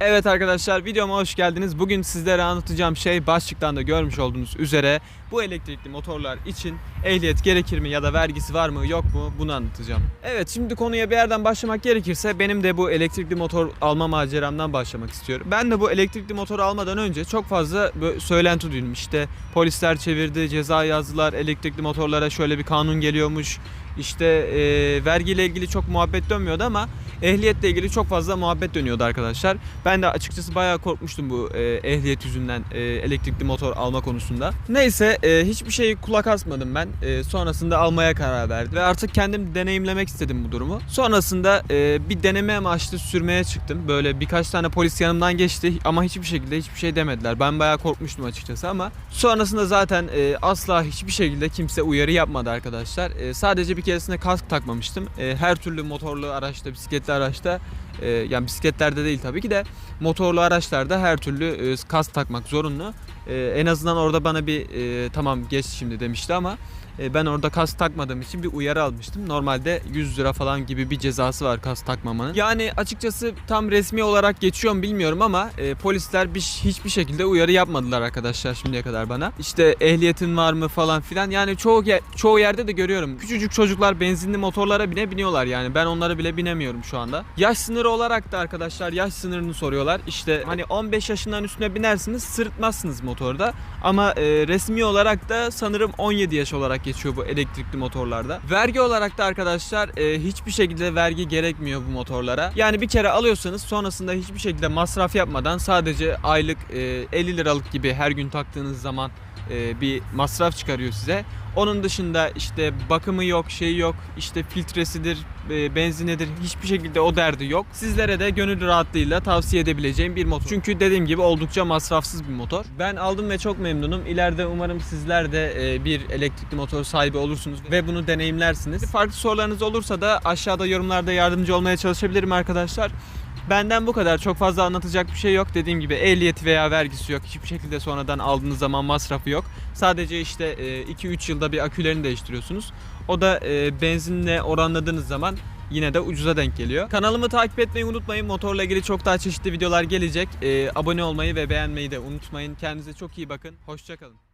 Evet arkadaşlar videoma hoş geldiniz. Bugün sizlere anlatacağım şey başlıktan da görmüş olduğunuz üzere bu elektrikli motorlar için ehliyet gerekir mi ya da vergisi var mı yok mu bunu anlatacağım. Evet şimdi konuya bir yerden başlamak gerekirse benim de bu elektrikli motor alma maceramdan başlamak istiyorum. Ben de bu elektrikli motoru almadan önce çok fazla söylenti duydum. İşte polisler çevirdi, ceza yazdılar, elektrikli motorlara şöyle bir kanun geliyormuş. İşte e, vergiyle ilgili çok muhabbet dönmüyordu ama ehliyetle ilgili çok fazla muhabbet dönüyordu arkadaşlar. Ben de açıkçası bayağı korkmuştum bu e, ehliyet yüzünden e, elektrikli motor alma konusunda. Neyse e, hiçbir şeyi kulak asmadım ben. E, sonrasında almaya karar verdim ve artık kendim deneyimlemek istedim bu durumu. Sonrasında e, bir deneme amaçlı sürmeye çıktım. Böyle birkaç tane polis yanımdan geçti ama hiçbir şekilde hiçbir şey demediler. Ben bayağı korkmuştum açıkçası ama sonrasında zaten e, asla hiçbir şekilde kimse uyarı yapmadı arkadaşlar. E, sadece bir keresinde kask takmamıştım. E, her türlü motorlu araçta, bisikletli araçta e, yani bisikletlerde değil tabii ki de motorlu araçlarda her türlü e, kask takmak zorunlu. E, en azından orada bana bir e, tamam geç şimdi demişti ama e, ben orada kask takmadığım için bir uyarı almıştım. Normalde 100 lira falan gibi bir cezası var kask takmamanın. Yani açıkçası tam resmi olarak geçiyor mu bilmiyorum ama e, polisler bir, hiçbir şekilde uyarı yapmadılar arkadaşlar şimdiye kadar bana. İşte ehliyetin var mı falan filan. Yani çoğu ye- çoğu yerde de görüyorum. Küçücük çocuklar benzinli motorlara bine biniyorlar yani. Ben onlara bile binemiyorum şu anda. Yaş sınırı olarak da arkadaşlar yaş sınırını soruyorlar. İşte hani 15 yaşından üstüne binersiniz sırıtmazsınız motorda. Ama e, resmi olarak da sanırım 17 yaş olarak geçiyor bu elektrikli motorlarda. Vergi olarak da arkadaşlar e, hiçbir şekilde vergi gerekmiyor bu motorlara. Yani bir kere alıyorsanız sonrasında hiçbir şekilde masraf yapmadan sadece aylık e, 50 liralık gibi her gün taktığınız zaman e, bir masraf çıkarıyor size. Onun dışında işte bakımı yok, şeyi yok, işte filtresidir, e, benzinidir hiçbir şekilde o derdi yok. Sizlere de gönül rahatlığıyla tavsiye edebileceğim bir motor. Çünkü dediğim gibi oldukça masrafsız bir motor. Ben aldım ve çok memnunum. İleride umarım sizler de e, bir elektrikli motor sahibi olursunuz ve bunu deneyimlersiniz. Farklı sorularınız olursa da aşağıda yorumlarda yardımcı olmaya çalışabilirim arkadaşlar. Benden bu kadar. Çok fazla anlatacak bir şey yok. Dediğim gibi ehliyeti veya vergisi yok. Hiçbir şekilde sonradan aldığınız zaman masrafı yok. Sadece işte e, 2-3 yılda bir akülerini değiştiriyorsunuz. O da e, benzinle oranladığınız zaman yine de ucuza denk geliyor. Kanalımı takip etmeyi unutmayın. Motorla ilgili çok daha çeşitli videolar gelecek. E, abone olmayı ve beğenmeyi de unutmayın. Kendinize çok iyi bakın. Hoşçakalın.